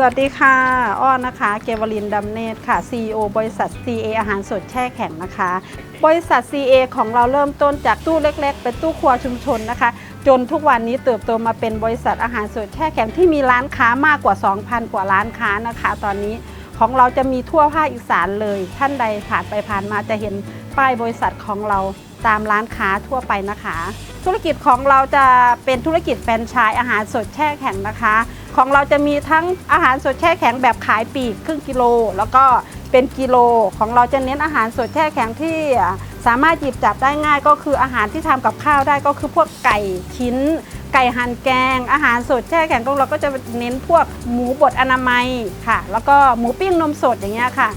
สวัสดีค่ะ อ้อนนะคะ เกวลินดำเนตรค่ะ CEO บริษัท CA อาหารสดแช่แข็งนะคะ บริษัท CA ของเราเริ่มต้นจากตู้เล็ก ๆ เป็นตู้ครัวชุมชนนะคะ จนทุกวันนี้เติบโตมาเป็นบริษัทอาหารสดแช่แข็งที่มีร้านค้ามากกว่า 2,000 กว่าร้านค้านะคะ ตอนนี้ของเราจะมีทั่วภาคอีสานเลย ท่านใดผ่านไปผ่านมาจะเห็นป้ายบริษัทของเราตามร้านค้าทั่วไปนะคะ ธุรกิจของเราจะเป็นธุรกิจแฟรนไชส์อาหารสดแช่แข็งนะคะ ของเราจะมีทั้งอาหารสดแช่แข็งแบบขายปีกครึ่งกิโล แล้วก็เป็นกิโลของเราจะเน้นอาหารสดแช่แข็งที่สามารถหยิบจับได้ง่ายก็คืออาหารที่ทำกับข้าวได้ก็คือพวกไก่ชิ้น ไก่หั่นแกง อาหารสดแช่แข็งของเราก็จะเน้นพวกหมูบดอนามัยค่ะ แล้วก็หมูปิ้งนมสดอย่างเงี้ยค่ะ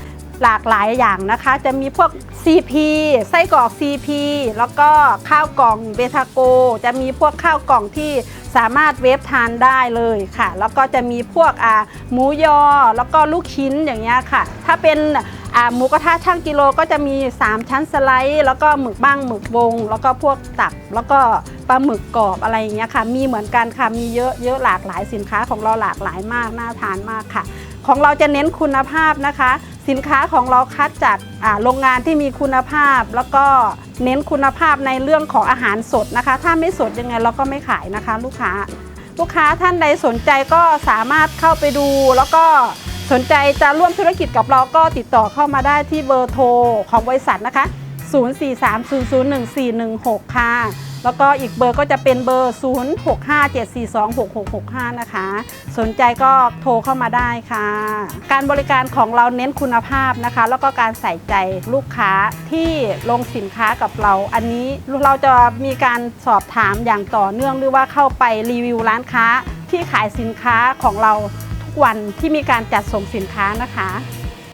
หลากหลายอย่างนะคะ จะมีพวก CP ไส้กรอก CP แล้วก็ข้าวกล่องเบทาโก จะมีพวกข้าวกล่องที่สามารถเวฟทานได้เลยค่ะ แล้วก็จะมีพวกอ่าหมูยอ แล้วก็ลูกชิ้นอย่างเงี้ยค่ะ ถ้าเป็นอ่าหมูกระทะช่างกิโลก็จะมี 3 ชั้นสไลด์ แล้วก็หมึกบ้างหมึกวง แล้วก็พวกตับ แล้วก็ปลาหมึกกรอบอะไรอย่างเงี้ยค่ะ มีเหมือนกันค่ะ มีเยอะเยอะหลากหลายสินค้าของเราหลากหลายมาก น่าทานมากค่ะ ของเราจะเน้นคุณภาพนะคะ สินค้าของเราคัดจากโรงงานที่มีคุณภาพ แล้วก็เน้นคุณภาพในเรื่องของอาหารสดนะคะ ถ้าไม่สดยังไงเราก็ไม่ขายนะคะ ลูกค้า ลูกค้าท่านใดสนใจก็สามารถเข้าไปดู แล้วก็สนใจจะร่วมธุรกิจกับเราก็ติดต่อเข้ามาได้ที่เบอร์โทรของบริษัทนะคะ 043001416 ค่ะ แล้วก็อีกเบอร์ก็จะเป็นเบอร์ 0657426665 นะคะ สนใจก็โทรเข้ามาได้ค่ะ การบริการของเราเน้นคุณภาพนะคะ แล้วก็การใส่ใจลูกค้าที่ลงสินค้ากับเรา อันนี้เราจะมีการสอบถามอย่างต่อเนื่องหรือว่าเข้าไปรีวิวร้านค้าที่ขายสินค้าของเราทุกวันที่มีการจัดส่งสินค้านะคะ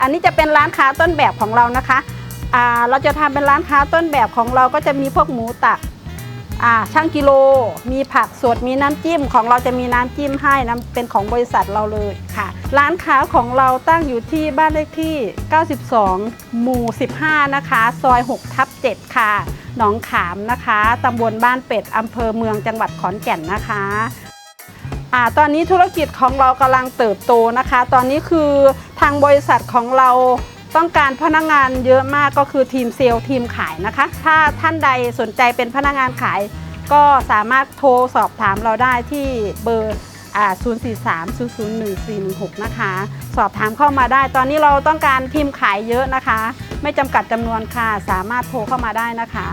อันนี้จะเป็นร้านค้าต้นแบบของเรานะคะ อ่าเราจะทำเป็นร้านค้าต้นแบบของเราก็จะมีพวกหมูตักอ่าช่างกิโล มีผักสดมีน้ำจิ้มของเราจะมีน้ำจิ้มให้น้ำเป็นของบริษัทเราเลยค่ะ ร้านค้าของเราตั้งอยู่ที่บ้านเลขที่ 92 หมู่ 15 นะคะ ซอย 6 ทับ 7 ค่ะ หนองขามนะคะตำบลบ้านเป็ดอำเภอเมืองจังหวัดขอนแก่นนะคะอ่าตอนนี้ธุรกิจของเรากำลังเติบโตนะคะ ตอนนี้คือทางบริษัทของเรา ต้องการพนักงานเยอะมากก็คือทีมเซลล์ทีมขายนะคะ ถ้าท่านใดสนใจเป็นพนักงานขาย ก็สามารถโทรสอบถามเราได้ที่เบอร์ 043-001-416 นะคะ สอบถามเข้ามาได้ ตอนนี้เราต้องการทีมขายเยอะนะคะ ไม่จำกัดจำนวนค่ะ สามารถโทรเข้ามาได้นะคะ